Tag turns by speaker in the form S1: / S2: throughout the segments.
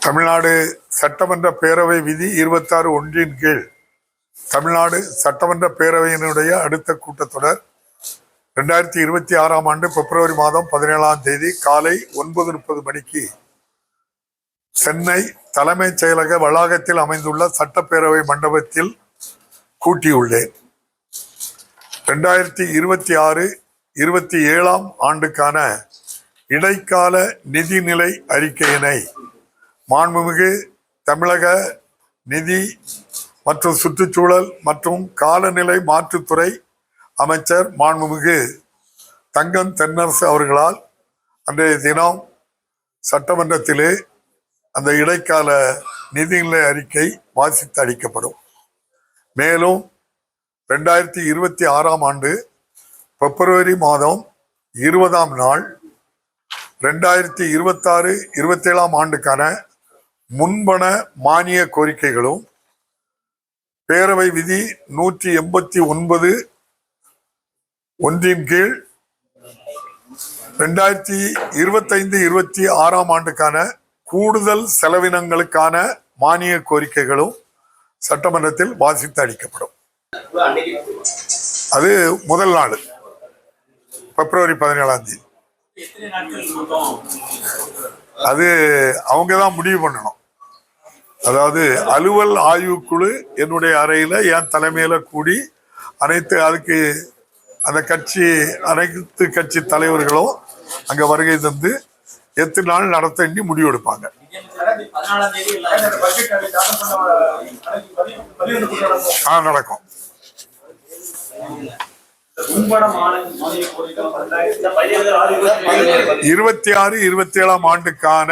S1: தமிழ்நாடு சட்டமன்ற பேரவை விதி இருபத்தாறு ஒன்றின் கீழ் தமிழ்நாடு சட்டமன்ற பேரவையினுடைய அடுத்த கூட்டத்தொடர் ரெண்டாயிரத்தி இருபத்தி ஆறாம் ஆண்டு பிப்ரவரி மாதம் பதினேழாம் தேதி காலை ஒன்பது முப்பது மணிக்கு சென்னை தலைமைச் செயலக வளாகத்தில் அமைந்துள்ள சட்டப்பேரவை மண்டபத்தில் கூட்டியுள்ளேன். ரெண்டாயிரத்தி இருபத்தி ஆறு இருபத்தி ஏழாம் ஆண்டுக்கான இடைக்கால நிதிநிலை அறிக்கையினை மாண்புமிகு தமிழக நிதி மற்றும் சுற்றுச்சூழல் மற்றும் காலநிலை மாற்றுத்துறை அமைச்சர் மாண்புமிகு தங்கம் தென்னரசு அவர்களால் அன்றைய தினம் சட்டமன்றத்திலே அந்த இடைக்கால நிதிநிலை அறிக்கை வாசித்து அளிக்கப்படும். மேலும் ரெண்டாயிரத்தி இருபத்தி ஆறாம் ஆண்டு பிப்ரவரி மாதம் இருபதாம் நாள் ரெண்டாயிரத்தி இருபத்தாறு இருபத்தேழாம் ஆண்டுக்கான முன்பண மானிய கோரிக்கைகளும் பேரவை விதி நூற்றி எண்பத்தி ஒன்பது ஒன்றின் கீழ் ரெண்டாயிரத்தி இருபத்தைந்து இருபத்தி ஆறாம் ஆண்டுக்கான கூடுதல் செலவினங்களுக்கான மானிய கோரிக்கைகளும் சட்டமன்றத்தில் வாசித்து அளிக்கப்படும். அது முதல் நாள் பிப்ரவரி பதினேழாம் தேதி. அது அவங்க தான் முடிவு பண்ணணும். அதாவது அலுவல் ஆய்வுக்குழு என்னுடைய அறையில என் தலைமையில கூடி அனைத்து அதுக்கு அந்த கட்சி அனைத்து கட்சி தலைவர்களும் அங்க வருகை தந்து எத்தனை நாள் நடத்த
S2: முடிவெடுப்பாங்க.
S1: ஆ நடக்கும்.
S2: இருபத்தி
S1: ஆறு இருபத்தி ஏழாம் ஆண்டுக்கான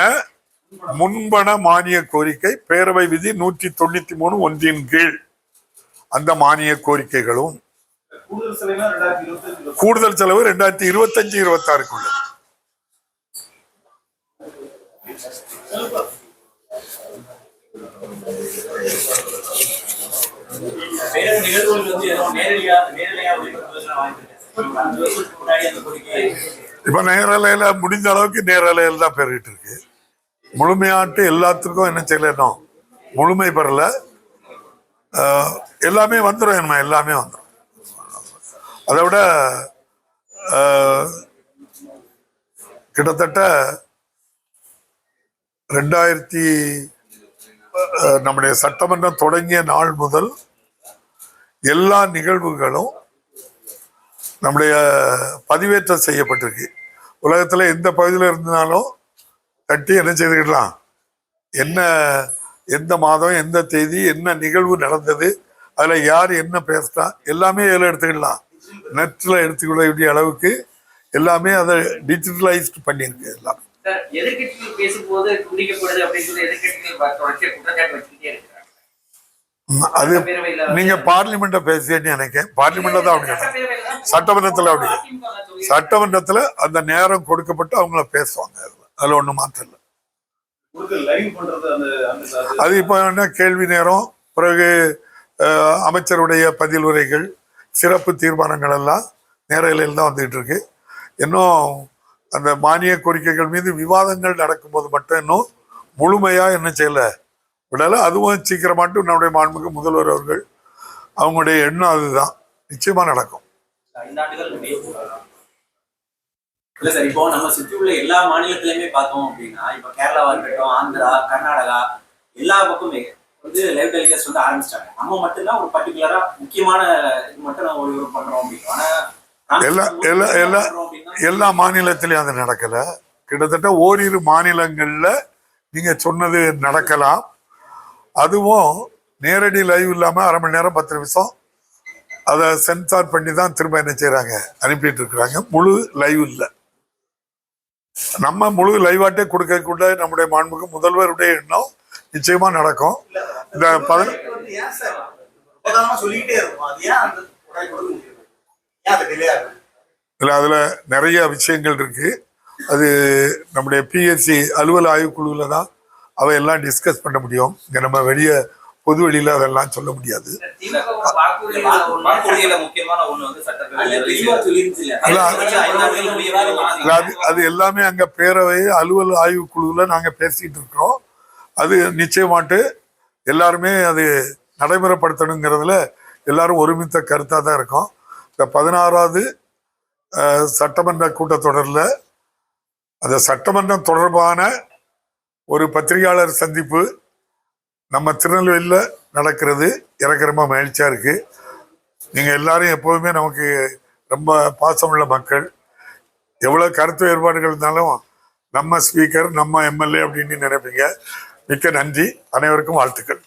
S1: முன்பண மானிய கோரிக்கை பேரவை விதி நூற்றி தொண்ணூத்தி மூணு ஒன்றின் கீழ். அந்த மானிய கோரிக்கைகளும்
S2: கூடுதல் ரெண்டாயிரத்தி இருபத்தி
S1: செலவு ரெண்டாயிரத்தி இருபத்தஞ்சு இருபத்தாறுக்குள்ள
S2: வேற அஞ்சு
S1: இப்ப நேரலையில முடிஞ்ச அளவுக்கு நேரலையில் தான் பெருகிட்டு இருக்கு. முழுமையாட்டு எல்லாத்துக்கும் என்ன செய்யணும் முழுமை பெறல. எல்லாமே வந்துடும் என்ன எல்லாமே வந்துடும் அதை விட கிட்டத்தட்ட ரெண்டாயிரத்தி நம்முடைய சட்டமன்றம் தொடங்கிய நாள் முதல் எல்லா நிகழ்வுகளும் நம்முடைய பதிவேற்றம் செய்யப்பட்டிருக்கு. உலகத்தில் எந்த பகுதியில் இருந்தாலும் தட்டி என்ன செய்துக்கிடலாம்? என்ன எந்த மாதம் எந்த தேதி என்ன நிகழ்வு நடந்தது அதுல யார் என்ன பேசினா எல்லாமே இதில் எடுத்துக்கிடலாம். நெட்டில் எடுத்துக்கொள்ள வேண்டிய அளவுக்கு எல்லாமே அதை டிஜிட்டலைஸ்ட் பண்ணியிருக்கு எல்லாம். அது நீங்க பார்லிமெண்ட்டை பேசியேன்னு நினைக்கிறேன். பார்லிமெண்ட்ல தான் அப்படி சட்டமன்றத்துல அப்படி. சட்டமன்றத்துல அந்த நேரம் கொடுக்கப்பட்டு அவங்கள பேசுவாங்க. அதுல
S2: அந்த அந்த
S1: அது இப்போ என்ன கேள்வி நேரம்? பிறகு அமைச்சருடைய பதில் உரைகள் சிறப்பு தீர்மானங்கள் எல்லாம் நேரலையில் தான் வந்துகிட்டு இருக்கு. இன்னும் அந்த மானிய கோரிக்கைகள் மீது விவாதங்கள் நடக்கும்போது மட்டும் இன்னும் முழுமையா என்ன செய்யல. விடல அதுவும் சீக்கிரமாட்டு நம்முடைய மாண்புக்கு முதல்வர் அவர்கள் அவங்களுடைய எண்ணம் அதுதான். நிச்சயமா நடக்கும்.
S2: இல்ல சார் இப்போ நம்ம சுற்றி உள்ள எல்லா மாநிலத்திலயுமே பார்த்தோம் அப்படின்னா இப்ப கேரளாவா இருக்கட்டும் ஆந்திரா கர்நாடகா எல்லா பக்கமே வந்து லைவ் டெலிகேஷன் வந்து ஆரம்பிச்சிட்டாங்க. நம்ம மட்டும்தான் ஒரு பர்டிகுலரா முக்கியமான இது மட்டும் நம்ம ஒளிபரப்பு பண்றோம் அப்படின்னு. ஆனா
S1: எல்லா- எல்லா- எல்லா-
S2: பண்றோம் அப்படின்னா
S1: எல்லா மாநிலத்திலையும் அது நடக்கல. கிட்டத்தட்ட ஓரிரு மாநிலங்கள்ல நீங்க சொன்னது நடக்கலாம். அதுவும் நேரடி லைவ் இல்லாம அரை மணி நேரம் பத்து நிமிஷம் அதை சென்சார் பண்ணி தான் திரும்ப என்ன செய்றாங்க? அனுப்பிட்டு இருக்கிறாங்க. முழு லைவ் இல்லை. நம்ம முழு லைவாட்டே கொடுக்கக்கூட நம்முடைய மாண்புக்கு முதல்வருடைய எண்ணம் நிச்சயமா நடக்கும். இந்த பத
S3: வந்து ஏன் சார் உதாரணமா சொல்லிக்கிட்டே இருக்கும். அது ஏன் அந்த உடனே கொடுக்க முடியாது ஏன் அது டிலே ஆகுது?
S1: இதுல அதுல நிறைய விஷயங்கள் இருக்கு. அது நம்முடைய பிஎஸ்சி அலுவல் ஆய்வுக்குழுவில் தான் அவையெல்லாம் டிஸ்கஸ் பண்ண முடியும். இங்க நம்ம வெளியே பொது வெளியில அதெல்லாம் சொல்ல முடியாது. அது அது எல்லாமே அங்க பேரவை அலுவல் ஆய்வுக்குழுவில் நாங்க பேசிட்டு இருக்கிறோம். அது நிச்சயமாட்டு எல்லாருமே அது நடைமுறைப்படுத்தணுங்கிறதுல எல்லாரும் ஒருமித்த கருத்தாக தான் இருக்கும். இந்த பதினாறாவது சட்டமன்ற கூட்டத்தொடரில் அந்த சட்டமன்றம் தொடர்பான ஒரு பத்திரிகையாளர் சந்திப்பு நம்ம திருநெல்வேலியில் நடக்கிறது எனக்கு மகிழ்ச்சியாக இருக்குது நீங்கள் எல்லாரும் எப்போதுமே நமக்கு ரொம்ப பாசமுள்ள மக்கள். எவ்வளோ கருத்து வேறுபாடுகள் இருந்தாலும் நம்ம ஸ்பீக்கர் நம்ம எம்எல்ஏ அப்படின்னு நினைப்பீங்க. மிக்க நன்றி. அனைவருக்கும் வாழ்த்துக்கள்.